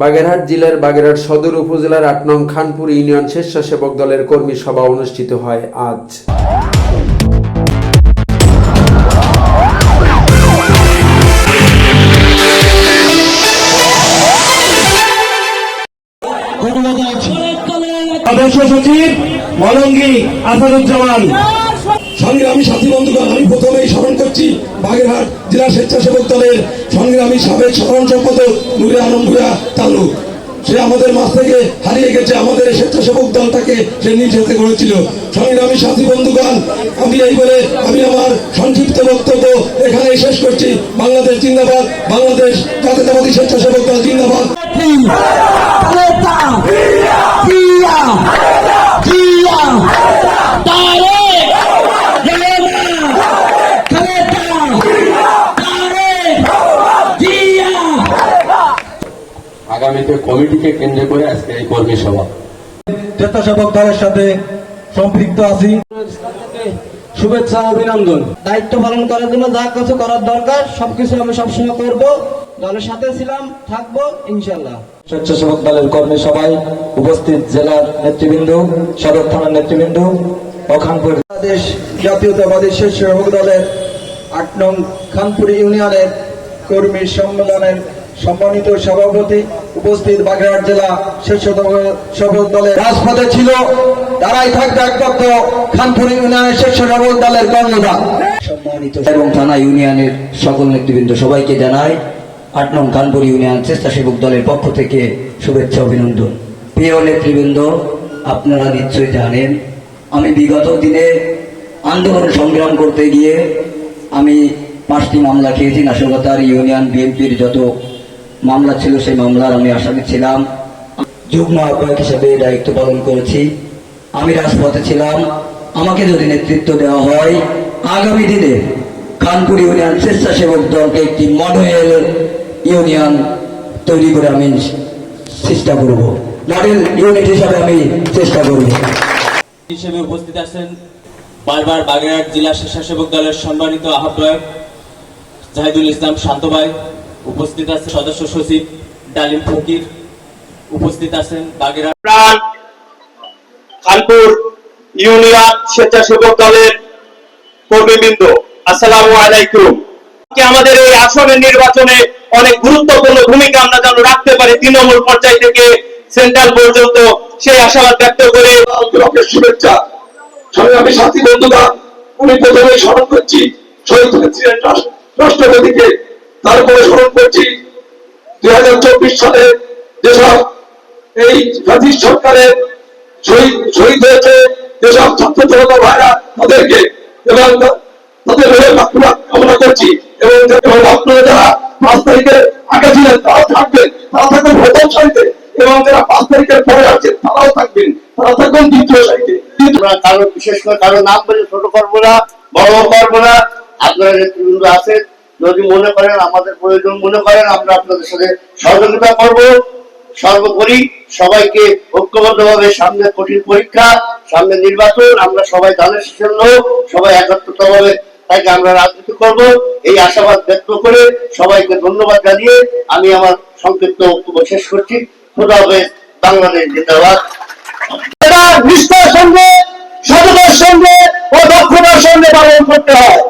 বাগেরহাট জেলার বাগেরহাট সদর উপজেলার আট নং খানপুর ইউনিয়ন স্বেচ্ছাসেবক দলের কর্মী সভা অনুষ্ঠিত হয় আজ। সচিব, মলঙ্গি আসাদুজ্জামান। সংগ্রামী সাথী বন্ধুগণ, আমি প্রথমেই স্মরণ করছি বাগেরহাট জেলা স্বেচ্ছাসেবক দলের সংগ্রামী সাবেক সাধারণ সম্পাদক নুরে আলম ভুয়া তালুক সে আমাদের মাছ থেকে হারিয়ে গেছে, আমাদের স্বেচ্ছাসেবক দলটাকে সে নিজ হাতে গড়েছিল। সংগ্রামী সাথী বন্ধুগণ, আমি এই বলে আমি আমার সংক্ষিপ্ত বক্তব্য এখানেই শেষ করছি। বাংলাদেশ জিন্দাবাদ, বাংলাদেশ জাতীয়তাবাদী স্বেচ্ছাসেবক দল জিন্দাবাদ। আগামীতে কমিটিকে কেন্দ্র করে আজকে এই কর্মী সভা। স্বেচ্ছাসেবক দলের সাথে সম্পৃক্ত আছি। শুভেচ্ছা অভিনন্দন। দায়িত্ব পালন করার জন্য যা কিছু করার দরকার সবকিছু আমি সবসময় করব। দলের সাথে ছিলাম থাকব ইনশাল্লাহ স্বেচ্ছাসেবক দলের কর্মী সভায় উপস্থিত জেলার নেতৃবৃন্দ সদর থানার নেতৃবৃন্দ ও খানপুর বাংলাদেশ জাতীয়তাবাদী স্বেচ্ছাসেবক দলের আট নং খানপুর ইউনিয়নের কর্মী সম্মেলনের সম্মানিত সভাপতি, উপস্থিত বাগেরহাট জেলা স্বেচ্ছাসেবক দলের রাজপথে ছিল, তারাই থাকবে একমাত্র খানপুর ইউনিয়নের স্বেচ্ছাসেবক দলের কর্মদা সম্মানিত এবং থানা ইউনিয়নের সকল নেতৃবৃন্দ সবাইকে জানাই, আট নং খানপুর ইউনিয়ন স্বেচ্ছাসেবক দলের পক্ষ থেকে শুভেচ্ছা অভিনন্দন। প্রিয় নেতৃবৃন্দ, আপনারা নিশ্চয়ই জানেন, আমি বিগত দিনে আন্দোলন সংগ্রাম করতে গিয়ে আমি পাঁচটি মামলা খেয়েছি, নাশকতার ইউনিয়ন, বিএনপির যত মামলা ছিল, সেই মামলার আমি আসামি ছিলাম যুগ্ম আহ্বায়ক হিসেবে দায়িত্ব পালন করেছি। আমি রাজপথে ছিলাম। আমাকে যদি নেতৃত্ব দেওয়া হয়, আগামী দিনে কানপুর ইউনিয়ন স্বেচ্ছাসেবক দলকে একটি মডেল ইউনিয়ন তৈরি করে আমি চেষ্টা করব। মডেল ইউনিট হিসাবে আমি চেষ্টা করব। হিসেবে উপস্থিত আছেন বারবার বাগেরহাট জেলা স্বেচ্ছাসেবক দলের সম্মানিত আহ্বায়ক জাহিদুল ইসলাম শান্ত ভাই। উপস্থিত আছে সদস্য সচিব ডালিম ফকির। উপস্থিত আছেন বাগেরহাট প্রাণ খানপুর ইউনিয়ন স্বেচ্ছাসেবক দলের কর্মীবৃন্দ আসসালামু আলাইকুম। আমাদের এই আসনের নির্বাচনে অনেক গুরুত্বপূর্ণ ভূমিকা আমরা যেন রাখতে পারি তৃণমূল পর্যায় থেকে সেন্ট্রাল পর্যন্ত সেই আশাবাদ ব্যক্ত করে শুভেচ্ছা। সংগ্রামী সাথী বন্ধুরা আমি প্রথমেই স্মরণ করছি শহীদ হয়েছিলেন রাষ্ট্রপতিকে। তারপরে করছি। দুই হাজার চব্বিশ সালে যেসব এই সরকারের শহীদ হয়েছে যেসব ছাত্র ভাইরা তাদেরকে এবং তাদের হয়ে কামনা করছি এবং আপনারা যারা পাঁচ তারিখের আগে ছিলেন তারাও থাকবেন তারা থাকবেন প্রথম সারিতে এবং যারা পাঁচ তারিখের পরে আছেন তারাও থাকবেন তারা থাকবেন দ্বিতীয় সারিতে। কারও বিশেষ করে কারও নাম বলে ছোট করব না বড় করব না আপনারা নেতৃবৃন্দ আছেন যদি মনে করেন আমাদের প্রয়োজন, মনে করেন আমরা আপনাদের সাথে সহযোগিতা করব। সর্বোপরি সবাইকে ঐক্যবদ্ধভাবে সামনে কঠিন পরীক্ষা, সামনে নির্বাচন, আমরা সবাই দানের জন্য সবাই একত্রিত ভাবে তাকে আমরা রাজনীতি করব। এই আশাবাদ ব্যক্ত করে সবাইকে ধন্যবাদ জানিয়ে আমি আমার সংক্ষিপ্ত বক্তব্য শেষ করছি। খোদা হবে বাংলাদেশ জিন্দাবাদ। নিষ্ঠার সঙ্গে, সততার সঙ্গে ও দক্ষতার সঙ্গে পালন করতে হয়।